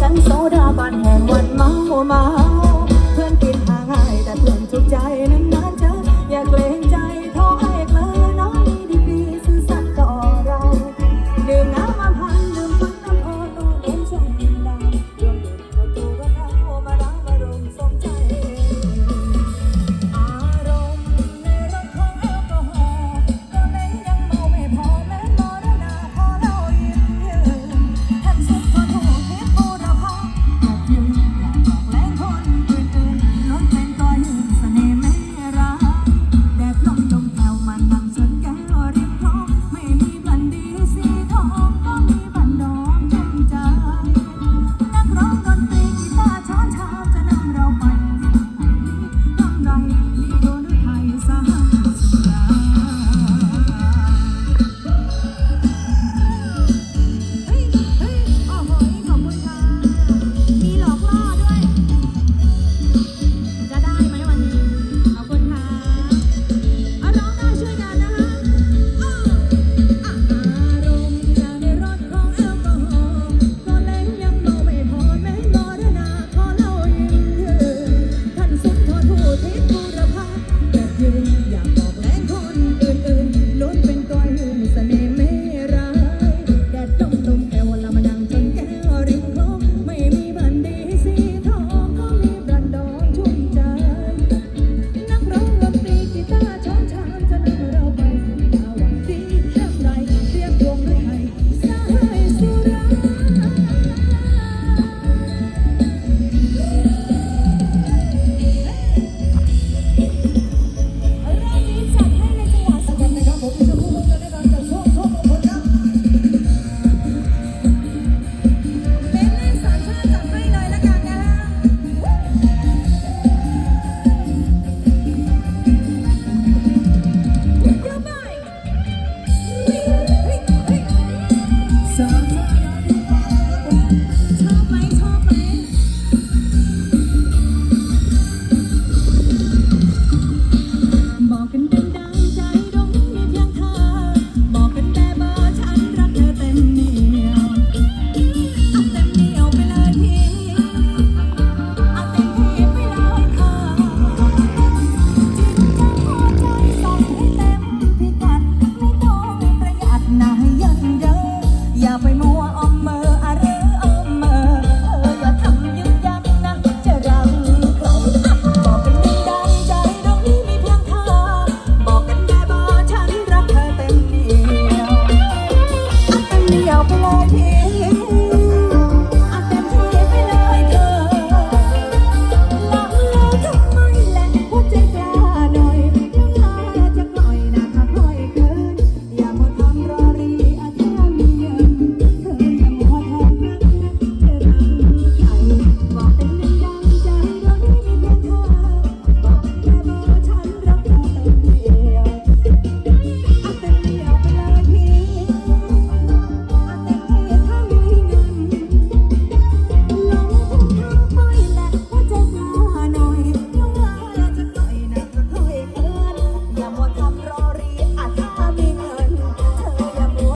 ฉันโซดาบันแห่งวันเมาเมาเพื่อนกินหาง่ายแต่เพื่อนทุกใจนั้น